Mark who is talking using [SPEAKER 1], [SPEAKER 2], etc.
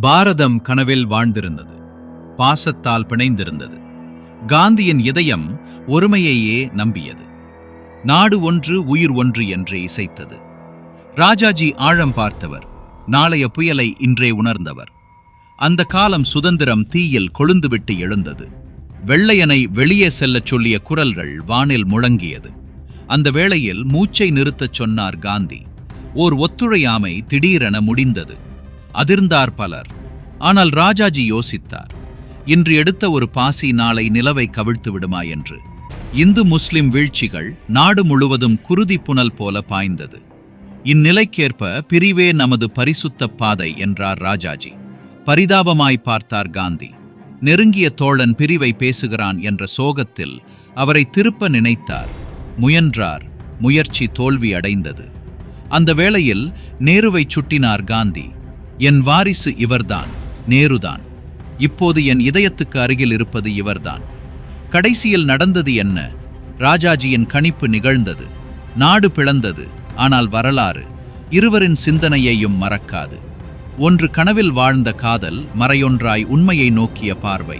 [SPEAKER 1] பாரதம் கனவில் வாழ்ந்திருந்தது. பாசத்தால் பிணைந்திருந்தது. காந்தியின் இதயம் ஒருமையையே நம்பியது. நாடு ஒன்று உயிர் ஒன்று என்றே இசைத்தது. ராஜாஜி ஆழம் பார்த்தவர். நாளைய புயலை இன்றே உணர்ந்தவர். அந்த காலம் சுதந்திரம் தீயில் கொழுந்துவிட்டு எழுந்தது. வெள்ளையனை வெளியே செல்லச் சொல்லிய குரல்கள் வானில் முழங்கியது. அந்த வேளையில் மூச்சை நிறுத்தச் சொன்னார் காந்தி. ஓர் ஒத்துழையாமை திடீரென முடிந்தது. அதிர்ந்தார் பலர். ஆனால் ராஜாஜி யோசித்தார் இன்று எடுத்த ஒரு பாசி நாளை நிலவை கவிழ்த்து விடுமா என்று. இந்து முஸ்லிம் வீழ்ச்சிகள் நாடு முழுவதும் குருதி புனல் போல பாய்ந்தது. இந்நிலைக்கேற்ப பிரிவே நமது பரிசுத்த பாதை என்றார் ராஜாஜி. பரிதாபமாய் பார்த்தார் காந்தி. நெருங்கிய தோழன் பிரிவை பேசுகிறான் என்ற சோகத்தில் அவரை திருப்ப நினைத்தார். முயன்றார் முயற்சி தோல்வி அடைந்தது. அந்த வேளையில் நேருவை சுட்டினார் காந்தி. என் வாரிசு இவர்தான் நேருதான். இப்போது என் இதயத்துக்கு அருகில் இருப்பது இவர்தான். கடைசியில் நடந்தது என்ன? ராஜாஜியின் கணிப்பு நிகழ்ந்தது. நாடு பிளந்தது ஆனால் வரலாறு இருவரின் சிந்தனையையும் மறக்காது. ஒன்று கனவில் வாழ்ந்த காதல் மறையொன்றாய் உண்மையை நோக்கிய பார்வை.